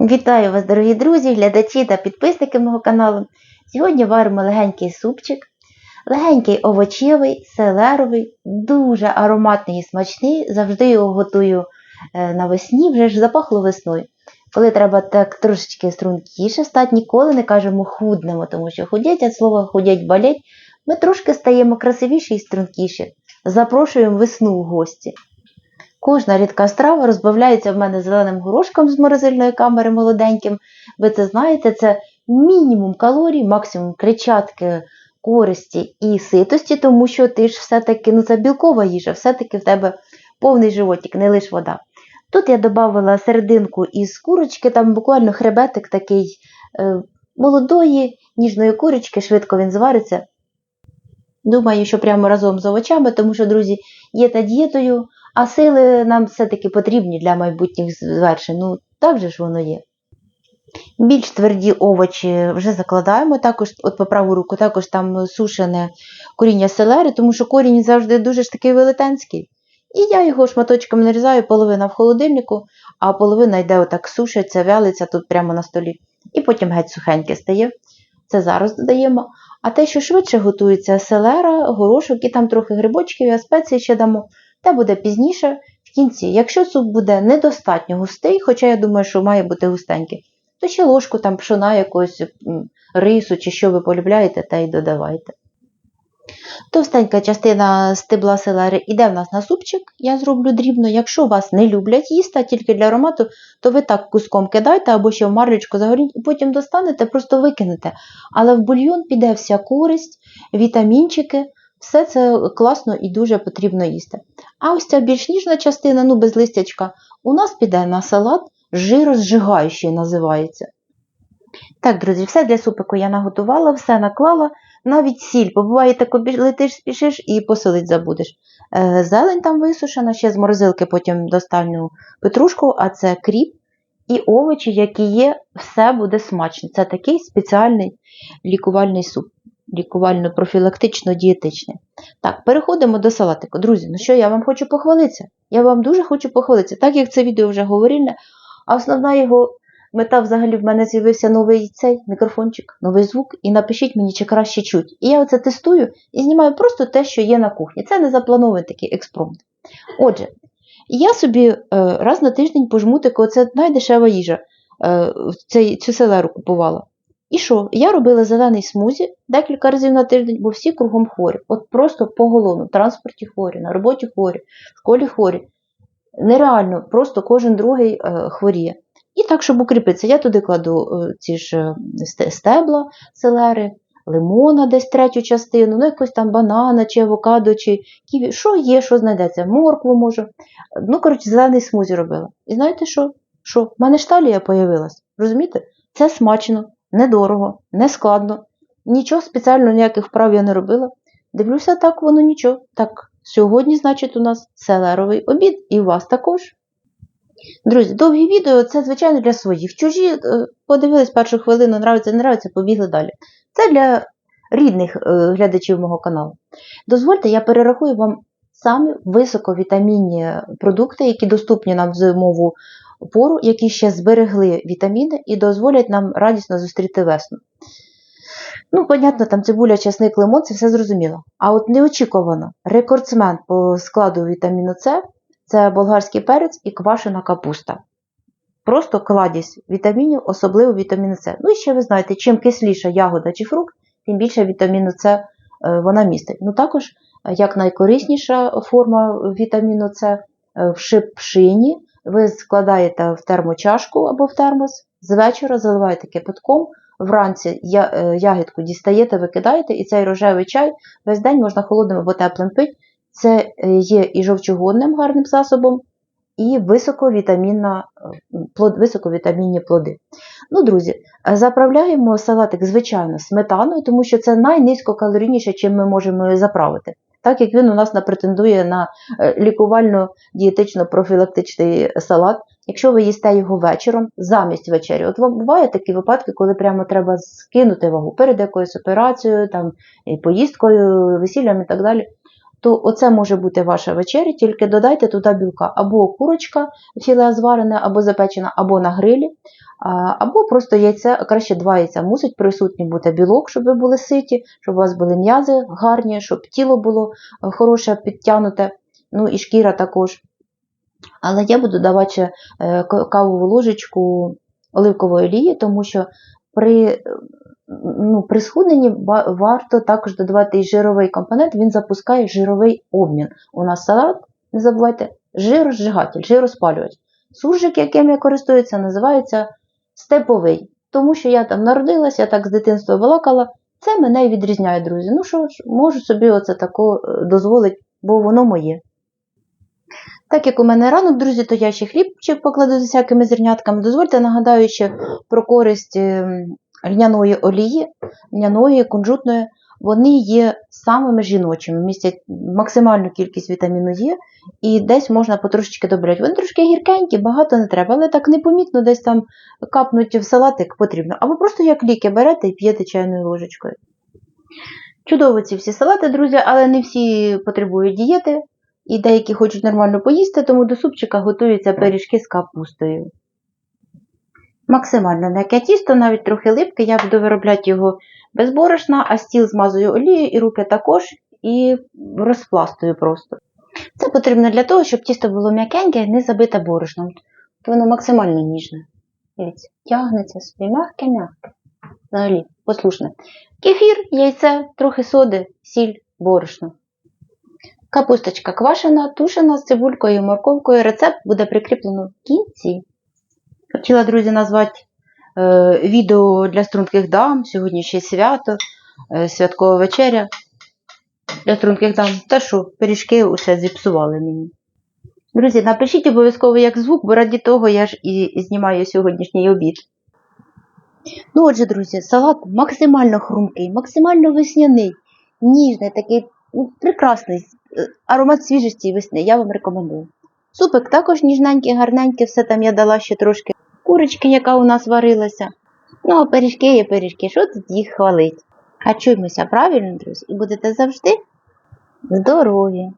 Вітаю вас, дорогі друзі, глядачі та підписники мого каналу. Сьогодні варимо легенький супчик, легенький овочевий, селеровий, дуже ароматний і смачний. Завжди його готую е, навесні, вже ж запахло весною. Коли треба так трошечки стрункіше стати, ніколи не кажемо худнемо, тому що худять від слова худять болять. Ми трошки стаємо красивіші і стрункіші. Запрошуємо весну в гості. Кожна рідка страва розбавляється в мене зеленим горошком з морозильної камери молоденьким. Ви це знаєте, це мінімум калорій, максимум клетчатки, користі і ситості, тому що ти ж все-таки, ну це білкова їжа, все-таки в тебе повний животик, не лише вода. Тут я додавала серединку із курочки, там буквально хребетик такий е, молодої, ніжної курочки, швидко він звариться. Думаю, що прямо разом з овочами, тому що, друзі, є та дієтою, а сили нам все-таки потрібні для майбутніх звершень. Ну, так же ж воно є. Більш тверді овочі вже закладаємо, також от по праву руку, також там сушене коріння селери, тому що корінь завжди дуже ж такий велетенський. І я його шматочками нарізаю, половина в холодильнику, а половина йде отак сушиться, вялиться тут прямо на столі. І потім геть сухеньке стає. Це зараз додаємо. А те, що швидше готується селера, горошок і там трохи грибочків, а спеції ще дамо, те буде пізніше в кінці. Якщо суп буде недостатньо густий, хоча я думаю, що має бути густенький, то ще ложку там пшона якогось рису чи що ви полюбляєте, те й додавайте. Товстенька частина стебла селери йде в нас на супчик, я зроблю дрібно. Якщо вас не люблять їсти, тільки для аромату, то ви так куском кидайте або ще в марлючку загоріть, і потім достанете, просто викинете. Але в бульйон піде вся користь, вітамінчики, все це класно і дуже потрібно їсти. А ось ця більш ніжна частина, ну без листячка, у нас піде на салат жирозжигаючий називається. Так, друзі, все для супику я наготувала, все наклала, навіть сіль, бо буває тако летиш, спішиш і посолить забудеш. Е, Зелень там висушена, ще з морозилки потім достану петрушку, а це кріп і овочі, які є, все буде смачно. Це такий спеціальний лікувальний суп, лікувально-профілактично-дієтичний. Так, переходимо до салатику. Друзі, ну що я вам хочу похвалитися? Я вам дуже хочу похвалитися, так як це відео вже говорильне, а основна його мета взагалі в мене з'явився новий цей мікрофончик, новий звук, і напишіть мені, чи краще чуть. І я оце тестую і знімаю просто те, що є на кухні. Це не запланований такий експромт. Отже, я собі е, раз на тиждень по жмутику, це найдешева їжа. Е, цю селеру купувала. І що? Я робила зелений смузі декілька разів на тиждень, бо всі кругом хворі. От просто поголовно, в транспорті хворі, на роботі хворі, в школі хворі. Нереально, просто кожен другий е, хворіє. І так, щоб укріпитися, я туди кладу е, ці ж е, стебла селери, лимона десь третю частину, ну якось там банана чи авокадо, чи ківі. Що є, що знайдеться? Моркву можу. Ну, коротше, зелений смузі робила. І знаєте що? Що? В мене ж талія появилась. Розумієте? Це смачно, недорого, не складно. Нічого спеціально ніяких вправ я не робила. Дивлюся, так воно нічого. Так, сьогодні, значить, у нас селеровий обід, і у вас також. Друзі, довгі відео це, звичайно, для своїх. Чужі е, подивились першу хвилину, нравиться, не нравиться, побігли далі. Це для рідних е, глядачів мого каналу. Дозвольте, я перерахую вам самі високовітамінні продукти, які доступні нам в зимову пору, які ще зберегли вітаміни і дозволять нам радісно зустріти весну. Ну, понятно, там цибуля, чесник, лимон, це все зрозуміло. А от неочікувано, рекордсмен по складу вітаміну С це болгарський перець і квашена капуста. Просто кладість вітамінів, особливо вітаміну С. Ну і ще ви знаєте, чим кисліша ягода чи фрукт, тим більше вітаміну С е, вона містить. Ну також, е, як найкорисніша форма вітаміну С е, в шипшині, ви складаєте в термочашку або в термос, з вечора заливаєте кипятком, вранці е, ягідку дістаєте, викидаєте, і цей рожевий чай весь день можна холодним або теплим пити. Це е, є і жовчогодним гарним засобом, і високовітамінна, е, високовітамінні плоди. Ну, друзі, заправляємо салатик, звичайно, сметаною, тому що це найнизькокалорійніше, чим ми можемо заправити. Так як він у нас претендує на лікувально-дієтично-профілактичний салат. Якщо ви їсте його вечором, замість вечері, от вам бувають такі випадки, коли прямо треба скинути вагу перед якоюсь операцією, там, поїздкою, весіллям і так далі, то оце може бути ваша вечеря, тільки додайте туди білка або курочка філе зварене, або запечена, або на грилі, або просто яйце, краще два яйця. Мусить присутній бути білок, щоб ви були ситі, щоб у вас були м'язи гарні, щоб тіло було е, хороше, підтягнуте, ну і шкіра також. Але я буду давати е, кавову ложечку оливкової олії, тому що при, ну, при схудненні варто також додавати і жировий компонент, він запускає жировий обмін. У нас салат, не забувайте, жирозжигатель, жироспалювач. Суржик, яким я користуюся, називається степовий. Тому що я там народилася, я так з дитинства балакала. Це мене і відрізняє, друзі. Ну що ж, можу собі оце тако е, дозволити, бо воно моє. Так як у мене ранок, друзі, то я ще хлібчик покладу з всякими зернятками. Дозвольте нагадаю ще про користь ем, льняної олії, льняної, кунжутної. Вони є самими жіночими, містять максимальну кількість вітаміну Е, і десь можна потрошечки додати. Вони трошки гіркенькі, багато не треба, але так непомітно десь там капнуть в салатик потрібно. Або просто як ліки берете і п'єте чайною ложечкою. Чудово ці всі салати, друзі, але не всі потребують дієти, і деякі хочуть нормально поїсти, тому до супчика готуються пиріжки з капустою. Максимально м'яке тісто, навіть трохи липке, я буду виробляти його без борошна, а стіл змазую олією і руки також, і розпластую просто. Це потрібно для того, щоб тісто було м'якеньке, не забите борошном. Воно максимально ніжне. Дивіться, тягнеться собі м'яке-м'яке. Взагалі, послушне. Кефір, яйце, трохи соди, сіль, борошно. Капусточка квашена, тушена з цибулькою і морковкою. Рецепт буде прикріплено в кінці. Хотіла, друзі, назвати е, відео для струнких дам. Сьогодні ще свято, е, святкова вечеря. Для струнких дам. Та що, пиріжки усе зіпсували мені. Друзі, напишіть обов'язково як звук, бо раді того я ж і знімаю сьогоднішній обід. Ну, отже, друзі, салат максимально хрумкий, максимально весняний, ніжний, такий ну, прекрасний аромат свіжості весни. Я вам рекомендую. Супик також ніжненький, гарненький, все там я дала ще трошки курочки, яка у нас варилася. Ну, а пиріжки є пиріжки, що тут їх хвалить? Харчуємося правильно, друзі, і будете завжди здорові.